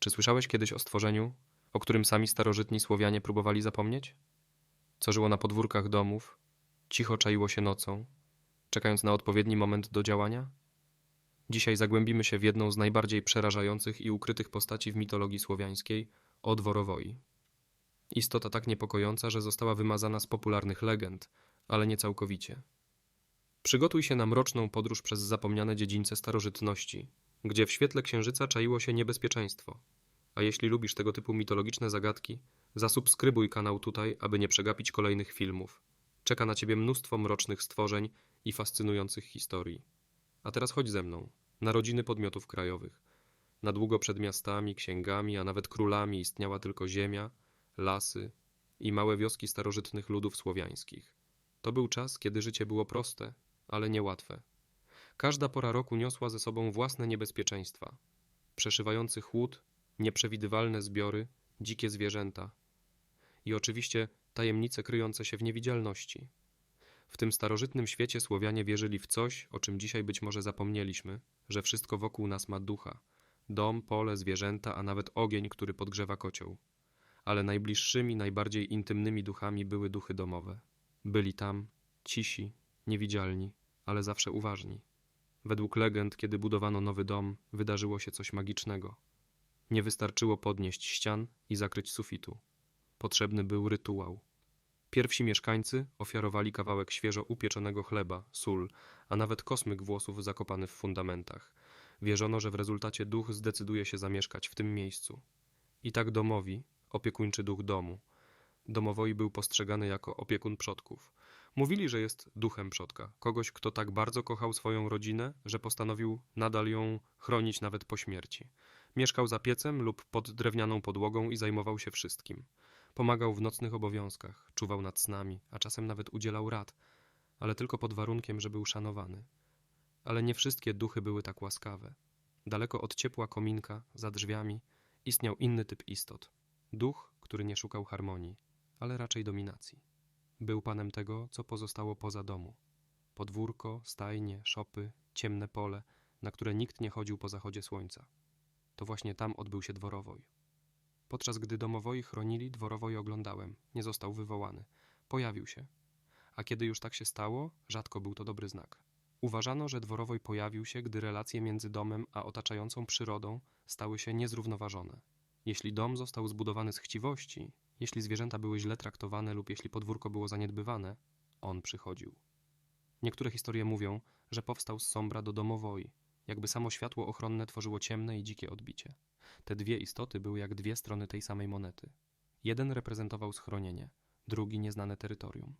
Czy słyszałeś kiedyś o stworzeniu, o którym sami starożytni Słowianie próbowali zapomnieć? Co żyło na podwórkach domów, cicho czaiło się nocą, czekając na odpowiedni moment do działania? Dzisiaj zagłębimy się w jedną z najbardziej przerażających i ukrytych postaci w mitologii słowiańskiej o Dworowoi. Istota tak niepokojąca, że została wymazana z popularnych legend, ale nie całkowicie. Przygotuj się na mroczną podróż przez zapomniane dziedzińce starożytności, gdzie w świetle księżyca czaiło się niebezpieczeństwo. A jeśli lubisz tego typu mitologiczne zagadki, zasubskrybuj kanał tutaj, aby nie przegapić kolejnych filmów. Czeka na ciebie mnóstwo mrocznych stworzeń i fascynujących historii. A teraz chodź ze mną, na rodziny podmiotów krajowych. Na długo przed miastami, księgami, a nawet królami istniała tylko ziemia, lasy i małe wioski starożytnych ludów słowiańskich. To był czas, kiedy życie było proste, ale niełatwe. Każda pora roku niosła ze sobą własne niebezpieczeństwa. Przeszywający chłód, nieprzewidywalne zbiory, dzikie zwierzęta i oczywiście tajemnice kryjące się w niewidzialności. W tym starożytnym świecie Słowianie wierzyli w coś, o czym dzisiaj być może zapomnieliśmy, że wszystko wokół nas ma ducha. Dom, pole, zwierzęta, a nawet ogień, który podgrzewa kocioł. Ale najbliższymi, najbardziej intymnymi duchami były duchy domowe. Byli tam, cisi, niewidzialni, ale zawsze uważni. Według legend, kiedy budowano nowy dom, wydarzyło się coś magicznego. Nie wystarczyło podnieść ścian i zakryć sufitu. Potrzebny był rytuał. Pierwsi mieszkańcy ofiarowali kawałek świeżo upieczonego chleba, sól, a nawet kosmyk włosów zakopany w fundamentach. Wierzono, że w rezultacie duch zdecyduje się zamieszkać w tym miejscu. I tak domowi, opiekuńczy duch domu. Domowoi był postrzegany jako opiekun przodków. Mówili, że jest duchem przodka, kogoś, kto tak bardzo kochał swoją rodzinę, że postanowił nadal ją chronić nawet po śmierci. Mieszkał za piecem lub pod drewnianą podłogą i zajmował się wszystkim. Pomagał w nocnych obowiązkach, czuwał nad snami, a czasem nawet udzielał rad, ale tylko pod warunkiem, że był szanowany. Ale nie wszystkie duchy były tak łaskawe. Daleko od ciepła kominka, za drzwiami, istniał inny typ istot. Duch, który nie szukał harmonii, ale raczej dominacji. Był panem tego, co pozostało poza domu. Podwórko, stajnie, szopy, ciemne pole, na które nikt nie chodził po zachodzie słońca. To właśnie tam odbył się dworowoj. Podczas gdy domowoi chronili, dworowoj oglądałem. Nie został wywołany. Pojawił się. A kiedy już tak się stało, rzadko był to dobry znak. Uważano, że dworowoj pojawił się, gdy relacje między domem a otaczającą przyrodą stały się niezrównoważone. Jeśli dom został zbudowany z chciwości, jeśli zwierzęta były źle traktowane lub jeśli podwórko było zaniedbywane, on przychodził. Niektóre historie mówią, że powstał z sombra do domowoi, jakby samo światło ochronne tworzyło ciemne i dzikie odbicie. Te dwie istoty były jak dwie strony tej samej monety. Jeden reprezentował schronienie, drugi nieznane terytorium.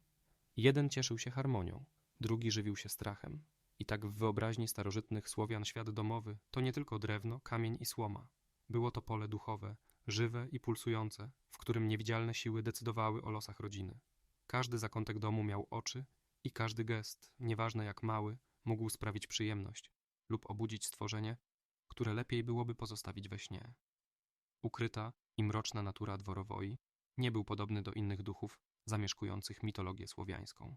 Jeden cieszył się harmonią, drugi żywił się strachem. I tak w wyobraźni starożytnych Słowian świat domowy to nie tylko drewno, kamień i słoma. Było to pole duchowe, żywe i pulsujące, w którym niewidzialne siły decydowały o losach rodziny. Każdy zakątek domu miał oczy i każdy gest, nieważne jak mały, mógł sprawić przyjemność lub obudzić stworzenie, które lepiej byłoby pozostawić we śnie. Ukryta i mroczna natura dworowoi nie był podobny do innych duchów zamieszkujących mitologię słowiańską.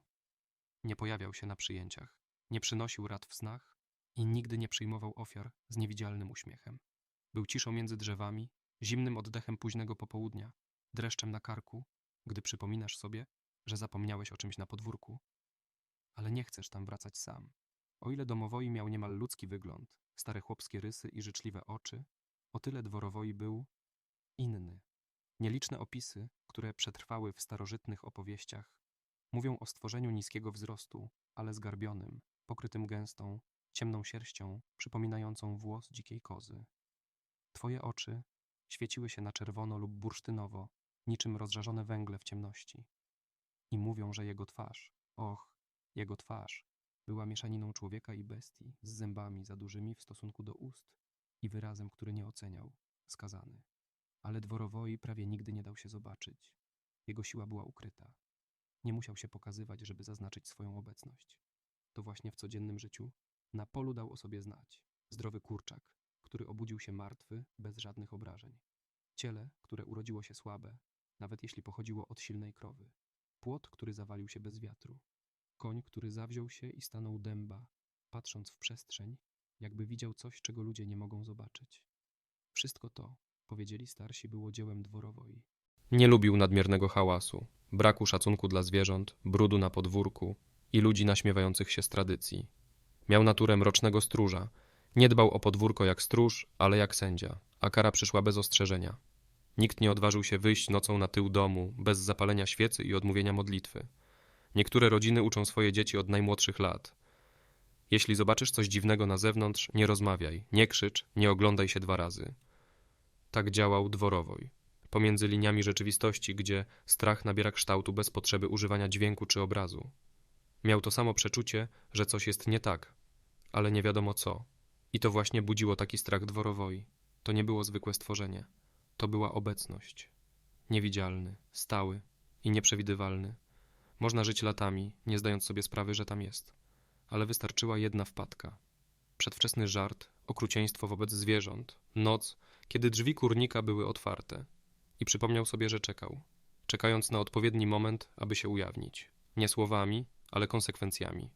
Nie pojawiał się na przyjęciach, nie przynosił rad w snach i nigdy nie przyjmował ofiar z niewidzialnym uśmiechem. Był ciszą między drzewami, zimnym oddechem późnego popołudnia, dreszczem na karku, gdy przypominasz sobie, że zapomniałeś o czymś na podwórku, ale nie chcesz tam wracać sam. O ile domowoi miał niemal ludzki wygląd, stare chłopskie rysy i życzliwe oczy, o tyle dworowoi był inny. Nieliczne opisy, które przetrwały w starożytnych opowieściach, mówią o stworzeniu niskiego wzrostu, ale zgarbionym, pokrytym gęstą, ciemną sierścią, przypominającą włos dzikiej kozy. Twoje oczy świeciły się na czerwono lub bursztynowo, niczym rozżarzone węgle w ciemności. I mówią, że jego twarz, och, jego twarz, była mieszaniną człowieka i bestii, z zębami za dużymi w stosunku do ust i wyrazem, który nie oceniał, skazany. Ale dworowoi prawie nigdy nie dał się zobaczyć. Jego siła była ukryta. Nie musiał się pokazywać, żeby zaznaczyć swoją obecność. To właśnie w codziennym życiu na polu dał o sobie znać. Zdrowy kurczak, który obudził się martwy, bez żadnych obrażeń. Ciele, które urodziło się słabe, nawet jeśli pochodziło od silnej krowy. Płot, który zawalił się bez wiatru. Koń, który zawziął się i stanął dęba, patrząc w przestrzeń, jakby widział coś, czego ludzie nie mogą zobaczyć. Wszystko to powiedzieli starsi, było dziełem dworowoi. Nie lubił nadmiernego hałasu, braku szacunku dla zwierząt, brudu na podwórku i ludzi naśmiewających się z tradycji. Miał naturę mrocznego stróża. Nie dbał o podwórko jak stróż, ale jak sędzia, a kara przyszła bez ostrzeżenia. Nikt nie odważył się wyjść nocą na tył domu, bez zapalenia świecy i odmówienia modlitwy. Niektóre rodziny uczą swoje dzieci od najmłodszych lat. Jeśli zobaczysz coś dziwnego na zewnątrz, nie rozmawiaj, nie krzycz, nie oglądaj się dwa razy. Tak działał dworowoj. Pomiędzy liniami rzeczywistości, gdzie strach nabiera kształtu bez potrzeby używania dźwięku czy obrazu. Miał to samo przeczucie, że coś jest nie tak, ale nie wiadomo co. I to właśnie budziło taki strach dworowoi. To nie było zwykłe stworzenie. To była obecność. Niewidzialny, stały i nieprzewidywalny. Można żyć latami, nie zdając sobie sprawy, że tam jest. Ale wystarczyła jedna wpadka. Przedwczesny żart, okrucieństwo wobec zwierząt, noc, kiedy drzwi kurnika były otwarte. I przypomniał sobie, że czekał. Czekając na odpowiedni moment, aby się ujawnić. Nie słowami, ale konsekwencjami.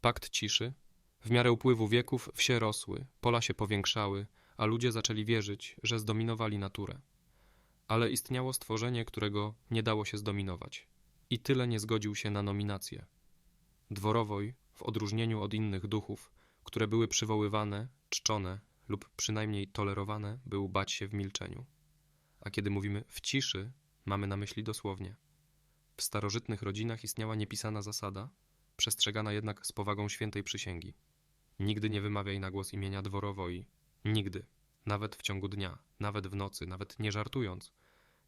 Pakt ciszy. W miarę upływu wieków wsie rosły, pola się powiększały, a ludzie zaczęli wierzyć, że zdominowali naturę. Ale istniało stworzenie, którego nie dało się zdominować. I tyle nie zgodził się na nominację. Dworowoj, w odróżnieniu od innych duchów, które były przywoływane, czczone lub przynajmniej tolerowane, był bać się w milczeniu. A kiedy mówimy w ciszy, mamy na myśli dosłownie. W starożytnych rodzinach istniała niepisana zasada, przestrzegana jednak z powagą świętej przysięgi. Nigdy nie wymawiaj na głos imienia dworowoi. Nigdy. Nawet w ciągu dnia, nawet w nocy, nawet nie żartując,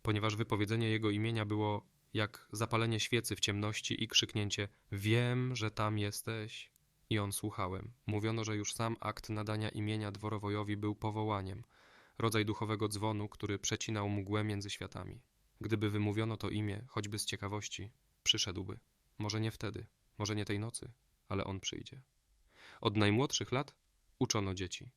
ponieważ wypowiedzenie jego imienia było jak zapalenie świecy w ciemności i krzyknięcie Wiem, że tam jesteś. I on słuchałem. Mówiono, że już sam akt nadania imienia dworowojowi był powołaniem, rodzaj duchowego dzwonu, który przecinał mgłę między światami. Gdyby wymówiono to imię, choćby z ciekawości, przyszedłby. Może nie wtedy, może nie tej nocy, ale on przyjdzie. Od najmłodszych lat uczono dzieci.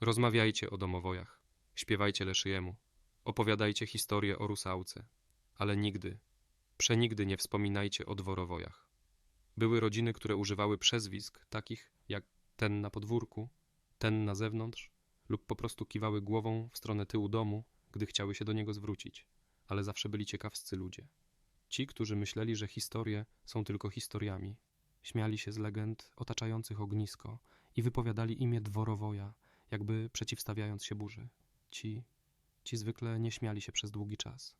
Rozmawiajcie o domowojach, śpiewajcie leszyjemu, opowiadajcie historię o rusałce, ale nigdy, przenigdy nie wspominajcie o dworowojach. Były rodziny, które używały przezwisk, takich jak ten na podwórku, ten na zewnątrz, lub po prostu kiwały głową w stronę tyłu domu, gdy chciały się do niego zwrócić, ale zawsze byli ciekawscy ludzie. Ci, którzy myśleli, że historie są tylko historiami, śmiali się z legend otaczających ognisko i wypowiadali imię dworowoja, jakby przeciwstawiając się burzy. Ci, ci zwykle nie śmiali się przez długi czas.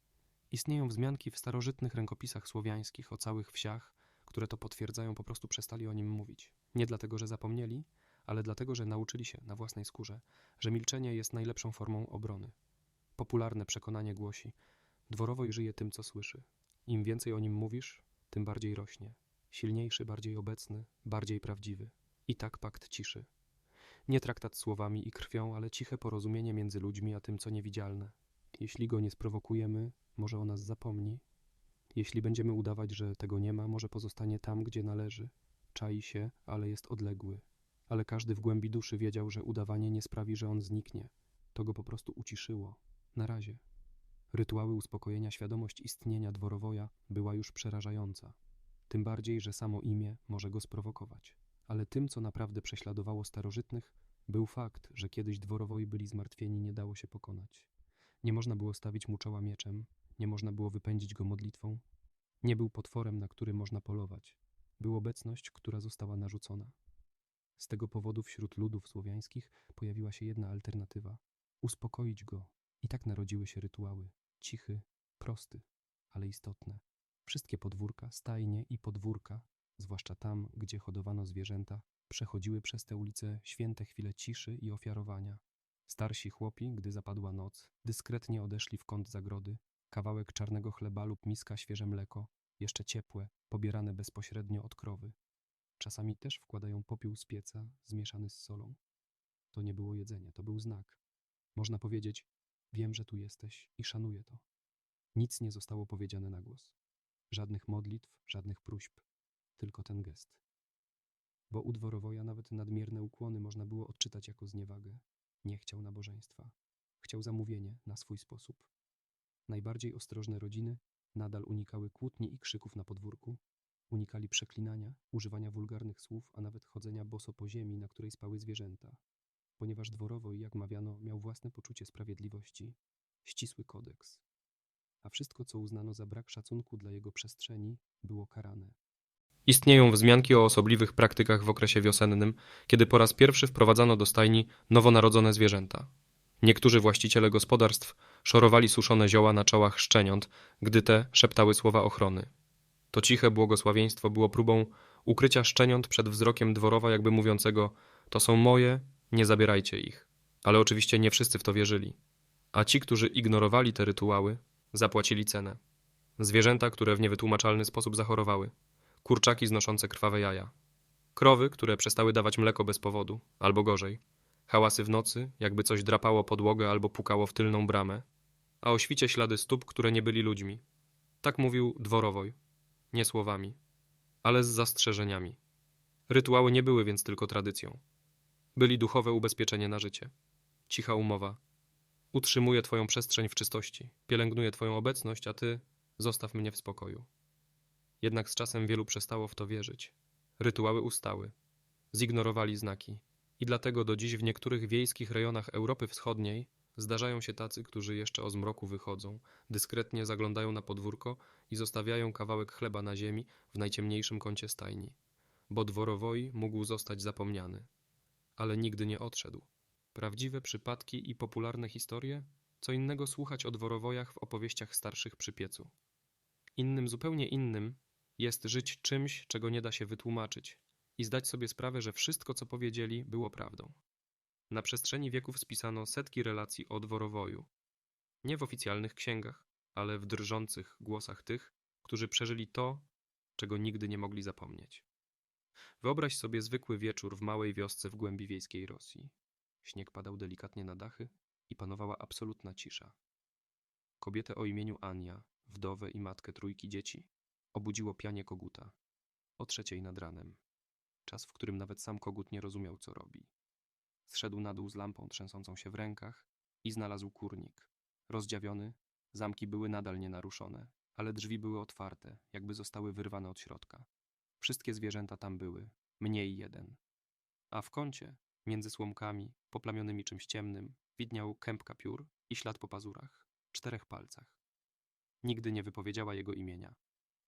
Istnieją wzmianki w starożytnych rękopisach słowiańskich o całych wsiach, które to potwierdzają, po prostu przestali o nim mówić. Nie dlatego, że zapomnieli, ale dlatego, że nauczyli się na własnej skórze, że milczenie jest najlepszą formą obrony. Popularne przekonanie głosi: dworowoj żyje tym, co słyszy. Im więcej o nim mówisz, tym bardziej rośnie. Silniejszy, bardziej obecny, bardziej prawdziwy. I tak pakt ciszy. Nie traktat słowami i krwią, ale ciche porozumienie między ludźmi a tym, co niewidzialne. Jeśli go nie sprowokujemy, może o nas zapomni. Jeśli będziemy udawać, że tego nie ma, może pozostanie tam, gdzie należy. Czai się, ale jest odległy. Ale każdy w głębi duszy wiedział, że udawanie nie sprawi, że on zniknie. To go po prostu uciszyło. Na razie. Rytuały uspokojenia, świadomość istnienia dworowoja była już przerażająca. Tym bardziej, że samo imię może go sprowokować. Ale tym, co naprawdę prześladowało starożytnych, był fakt, że kiedyś dworowoi byli zmartwieni, nie dało się pokonać. Nie można było stawić mu czoła mieczem, nie można było wypędzić go modlitwą. Nie był potworem, na który można polować. Był obecność, która została narzucona. Z tego powodu wśród ludów słowiańskich pojawiła się jedna alternatywa uspokoić go. I tak narodziły się rytuały cichy, prosty, ale istotne. Wszystkie podwórka, stajnie i podwórka, zwłaszcza tam, gdzie hodowano zwierzęta, przechodziły przez te ulice święte chwile ciszy i ofiarowania. Starsi chłopi, gdy zapadła noc, dyskretnie odeszli w kąt zagrody. Kawałek czarnego chleba lub miska świeże mleko, jeszcze ciepłe, pobierane bezpośrednio od krowy. Czasami też wkładają popiół z pieca, zmieszany z solą. To nie było jedzenie, to był znak. Można powiedzieć, wiem, że tu jesteś i szanuję to. Nic nie zostało powiedziane na głos. Żadnych modlitw, żadnych próśb, tylko ten gest. Bo u dworowoja nawet nadmierne ukłony można było odczytać jako zniewagę. Nie chciał nabożeństwa. Chciał zamówienie na swój sposób. Najbardziej ostrożne rodziny nadal unikały kłótni i krzyków na podwórku, unikali przeklinania, używania wulgarnych słów, a nawet chodzenia boso po ziemi, na której spały zwierzęta. ponieważ dworowoj, jak mawiano, miał własne poczucie sprawiedliwości, ścisły kodeks, a wszystko, co uznano za brak szacunku dla jego przestrzeni, było karane. Istnieją wzmianki o osobliwych praktykach w okresie wiosennym, kiedy po raz pierwszy wprowadzano do stajni nowonarodzone zwierzęta. Niektórzy właściciele gospodarstw szorowali suszone zioła na czołach szczeniąt, gdy te szeptały słowa ochrony. To ciche błogosławieństwo było próbą ukrycia szczeniąt przed wzrokiem dworowa, jakby mówiącego: To są moje, nie zabierajcie ich. Ale oczywiście nie wszyscy w to wierzyli. A ci, którzy ignorowali te rytuały, zapłacili cenę. Zwierzęta, które w niewytłumaczalny sposób zachorowały kurczaki znoszące krwawe jaja, krowy, które przestały dawać mleko bez powodu, albo gorzej, hałasy w nocy, jakby coś drapało podłogę albo pukało w tylną bramę, a o świcie ślady stóp, które nie byli ludźmi. Tak mówił dworowoj, nie słowami, ale z zastrzeżeniami. Rytuały nie były więc tylko tradycją. Byli duchowe ubezpieczenie na życie. Cicha umowa. Utrzymuję twoją przestrzeń w czystości, pielęgnuję twoją obecność, a ty zostaw mnie w spokoju. Jednak z czasem wielu przestało w to wierzyć. Rytuały ustały, zignorowali znaki i dlatego do dziś w niektórych wiejskich rejonach Europy Wschodniej zdarzają się tacy, którzy jeszcze o zmroku wychodzą, dyskretnie zaglądają na podwórko i zostawiają kawałek chleba na ziemi w najciemniejszym kącie stajni, bo dworowoi mógł zostać zapomniany. Ale nigdy nie odszedł. Prawdziwe przypadki i popularne historie? Co innego słuchać o dworowojach w opowieściach starszych przy piecu. Innym, zupełnie innym jest żyć czymś, czego nie da się wytłumaczyć i zdać sobie sprawę, że wszystko, co powiedzieli, było prawdą. Na przestrzeni wieków spisano setki relacji o dworowoju. Nie w oficjalnych księgach, ale w drżących głosach tych, którzy przeżyli to, czego nigdy nie mogli zapomnieć. Wyobraź sobie zwykły wieczór w małej wiosce w głębi wiejskiej Rosji. Śnieg padał delikatnie na dachy i panowała absolutna cisza. Kobietę o imieniu Ania, wdowę i matkę trójki dzieci, obudziło pianie koguta. O trzeciej nad ranem. Czas, w którym nawet sam kogut nie rozumiał, co robi. Zszedł na dół z lampą trzęsącą się w rękach i znalazł kurnik. Rozdziawiony, zamki były nadal nienaruszone, ale drzwi były otwarte, jakby zostały wyrwane od środka. Wszystkie zwierzęta tam były, mniej jeden. A w kącie, między słomkami, poplamionymi czymś ciemnym, widniał kępka piór i ślad po pazurach, czterech palcach. Nigdy nie wypowiedziała jego imienia,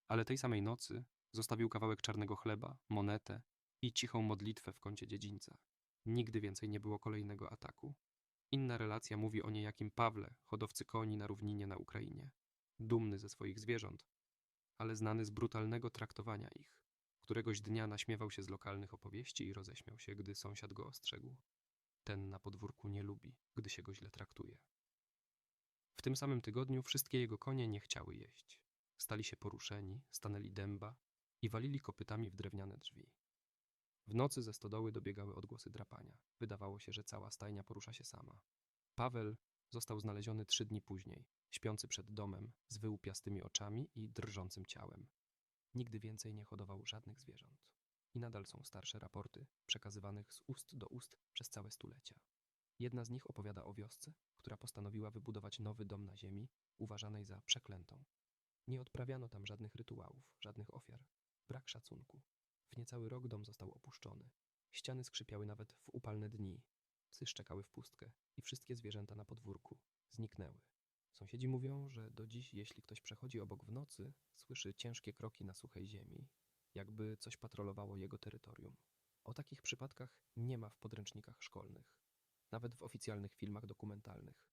ale tej samej nocy zostawił kawałek czarnego chleba, monetę i cichą modlitwę w kącie dziedzińca. Nigdy więcej nie było kolejnego ataku. Inna relacja mówi o niejakim Pawle, hodowcy koni na równinie na Ukrainie. Dumny ze swoich zwierząt, ale znany z brutalnego traktowania ich. Któregoś dnia naśmiewał się z lokalnych opowieści i roześmiał się, gdy sąsiad go ostrzegł. Ten na podwórku nie lubi, gdy się go źle traktuje. W tym samym tygodniu wszystkie jego konie nie chciały jeść. Stali się poruszeni, stanęli dęba i walili kopytami w drewniane drzwi. W nocy ze stodoły dobiegały odgłosy drapania. Wydawało się, że cała stajnia porusza się sama. Paweł został znaleziony trzy dni później, śpiący przed domem, z wyłupiastymi oczami i drżącym ciałem. Nigdy więcej nie hodował żadnych zwierząt. I nadal są starsze raporty, przekazywanych z ust do ust przez całe stulecia. Jedna z nich opowiada o wiosce, która postanowiła wybudować nowy dom na ziemi, uważanej za przeklętą. Nie odprawiano tam żadnych rytuałów, żadnych ofiar. Brak szacunku. W niecały rok dom został opuszczony. Ściany skrzypiały nawet w upalne dni. Psy szczekały w pustkę i wszystkie zwierzęta na podwórku zniknęły. Sąsiedzi mówią, że do dziś, jeśli ktoś przechodzi obok w nocy, słyszy ciężkie kroki na suchej ziemi, jakby coś patrolowało jego terytorium. O takich przypadkach nie ma w podręcznikach szkolnych, nawet w oficjalnych filmach dokumentalnych,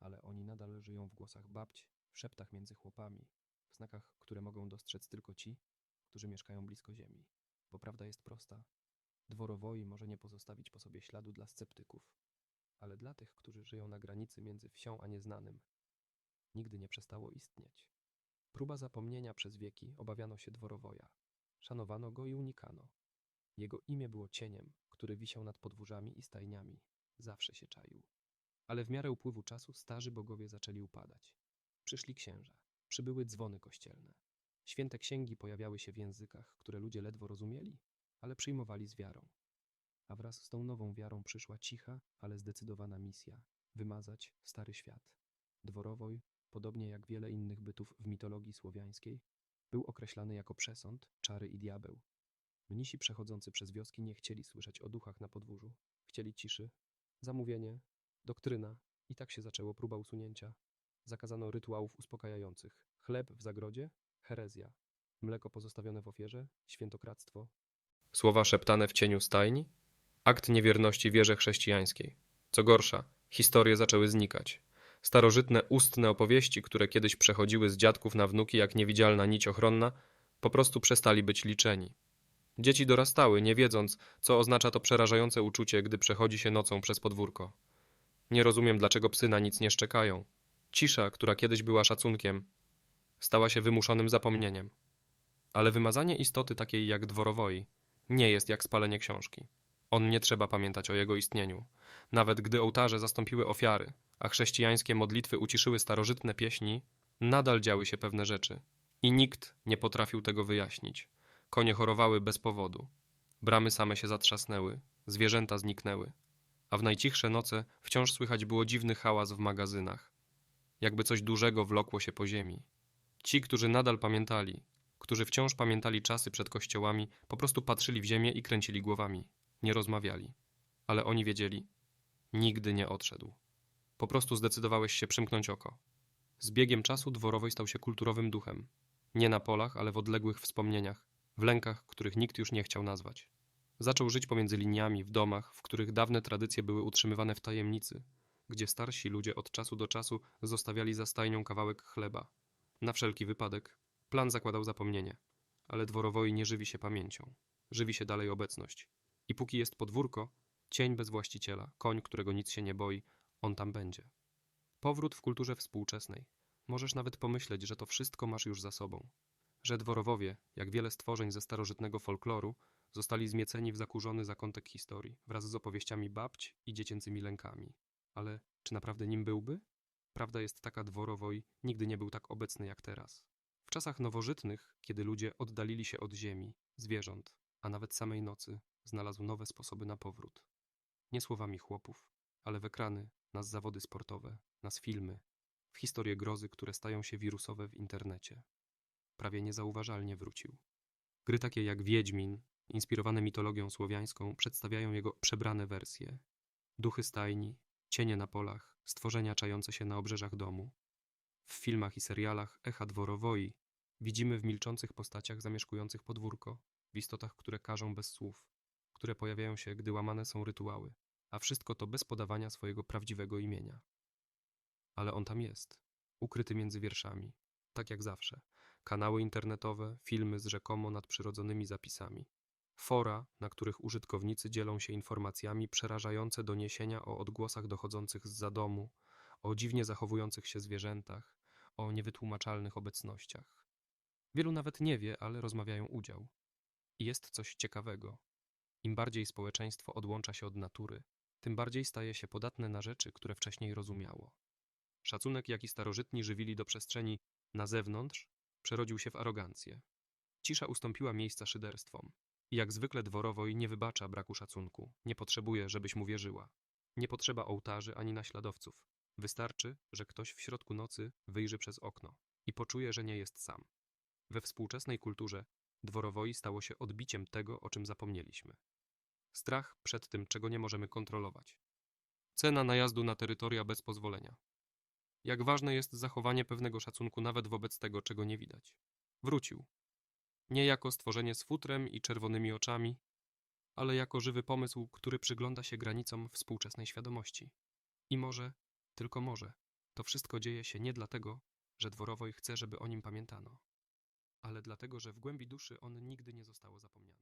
ale oni nadal żyją w głosach babć, w szeptach między chłopami, w znakach, które mogą dostrzec tylko ci, którzy mieszkają blisko ziemi. Bo prawda jest prosta. Dworowoi może nie pozostawić po sobie śladu dla sceptyków, ale dla tych, którzy żyją na granicy między wsią a nieznanym, nigdy nie przestało istnieć. Próba zapomnienia przez wieki obawiano się dworowoja. Szanowano go i unikano. Jego imię było cieniem, który wisiał nad podwórzami i stajniami. Zawsze się czaił. Ale w miarę upływu czasu starzy bogowie zaczęli upadać. Przyszli księża, przybyły dzwony kościelne. Święte księgi pojawiały się w językach, które ludzie ledwo rozumieli, ale przyjmowali z wiarą. A wraz z tą nową wiarą przyszła cicha, ale zdecydowana misja wymazać stary świat. Dworowoj, podobnie jak wiele innych bytów w mitologii słowiańskiej, był określany jako przesąd, czary i diabeł. Mnisi przechodzący przez wioski nie chcieli słyszeć o duchach na podwórzu, chcieli ciszy, Zamówienie, doktryna. I tak się zaczęło próba usunięcia. Zakazano rytuałów uspokajających. Chleb w zagrodzie, herezja. Mleko pozostawione w ofierze, świętokradztwo. Słowa szeptane w cieniu stajni? Akt niewierności wierze chrześcijańskiej. Co gorsza, historie zaczęły znikać. Starożytne ustne opowieści, które kiedyś przechodziły z dziadków na wnuki jak niewidzialna nić ochronna, po prostu przestali być liczeni. Dzieci dorastały, nie wiedząc, co oznacza to przerażające uczucie, gdy przechodzi się nocą przez podwórko. Nie rozumiem, dlaczego psy na nic nie szczekają. Cisza, która kiedyś była szacunkiem, stała się wymuszonym zapomnieniem. Ale wymazanie istoty takiej jak dworowoi nie jest jak spalenie książki. On nie trzeba pamiętać o jego istnieniu. Nawet gdy ołtarze zastąpiły ofiary, a chrześcijańskie modlitwy uciszyły starożytne pieśni, nadal działy się pewne rzeczy. I nikt nie potrafił tego wyjaśnić. Konie chorowały bez powodu. Bramy same się zatrzasnęły, zwierzęta zniknęły. A w najcichsze noce wciąż słychać było dziwny hałas w magazynach. Jakby coś dużego wlokło się po ziemi. Ci, którzy nadal pamiętali, którzy wciąż pamiętali czasy przed kościołami, po prostu patrzyli w ziemię i kręcili głowami. Nie rozmawiali. Ale oni wiedzieli. Nigdy nie odszedł. Po prostu zdecydowałeś się przymknąć oko. Z biegiem czasu dworowej stał się kulturowym duchem. Nie na polach, ale w odległych wspomnieniach, w lękach, których nikt już nie chciał nazwać. Zaczął żyć pomiędzy liniami, w domach, w których dawne tradycje były utrzymywane w tajemnicy, gdzie starsi ludzie od czasu do czasu zostawiali za stajnią kawałek chleba. Na wszelki wypadek plan zakładał zapomnienie, ale dworowoi nie żywi się pamięcią, żywi się dalej obecność. I póki jest podwórko, cień bez właściciela, koń, którego nic się nie boi, on tam będzie. Powrót w kulturze współczesnej. Możesz nawet pomyśleć, że to wszystko masz już za sobą. Że dworowowie, jak wiele stworzeń ze starożytnego folkloru, zostali zmieceni w zakurzony zakątek historii, wraz z opowieściami babć i dziecięcymi lękami. Ale czy naprawdę nim byłby? Prawda jest taka, dworowoj nigdy nie był tak obecny jak teraz. W czasach nowożytnych, kiedy ludzie oddalili się od ziemi, zwierząt, a nawet samej nocy, znalazł nowe sposoby na powrót. Nie słowami chłopów, ale w ekrany, nas zawody sportowe, nas filmy, w historie grozy, które stają się wirusowe w internecie. Prawie niezauważalnie wrócił. Gry takie jak Wiedźmin, inspirowane mitologią słowiańską, przedstawiają jego przebrane wersje. Duchy stajni, cienie na polach, stworzenia czające się na obrzeżach domu. W filmach i serialach echa dworowoi widzimy w milczących postaciach zamieszkujących podwórko, w istotach, które każą bez słów, które pojawiają się, gdy łamane są rytuały, a wszystko to bez podawania swojego prawdziwego imienia. Ale on tam jest, ukryty między wierszami, tak jak zawsze. Kanały internetowe, filmy z rzekomo nadprzyrodzonymi zapisami. Fora, na których użytkownicy dzielą się informacjami przerażające doniesienia o odgłosach dochodzących z za domu, o dziwnie zachowujących się zwierzętach, o niewytłumaczalnych obecnościach. Wielu nawet nie wie, ale rozmawiają udział. Jest coś ciekawego. Im bardziej społeczeństwo odłącza się od natury, tym bardziej staje się podatne na rzeczy, które wcześniej rozumiało. Szacunek, jaki starożytni żywili do przestrzeni na zewnątrz, przerodził się w arogancję. Cisza ustąpiła miejsca szyderstwom. Jak zwykle dworowoj nie wybacza braku szacunku, nie potrzebuje, żebyś mu wierzyła. Nie potrzeba ołtarzy ani naśladowców. Wystarczy, że ktoś w środku nocy wyjrzy przez okno i poczuje, że nie jest sam. We współczesnej kulturze dworowoi stało się odbiciem tego, o czym zapomnieliśmy. Strach przed tym, czego nie możemy kontrolować. Cena najazdu na terytoria bez pozwolenia. Jak ważne jest zachowanie pewnego szacunku nawet wobec tego, czego nie widać. Wrócił. Nie jako stworzenie z futrem i czerwonymi oczami, ale jako żywy pomysł, który przygląda się granicom współczesnej świadomości. I może, tylko może, to wszystko dzieje się nie dlatego, że dworowoj chce, żeby o nim pamiętano, ale dlatego, że w głębi duszy on nigdy nie zostało zapomniane.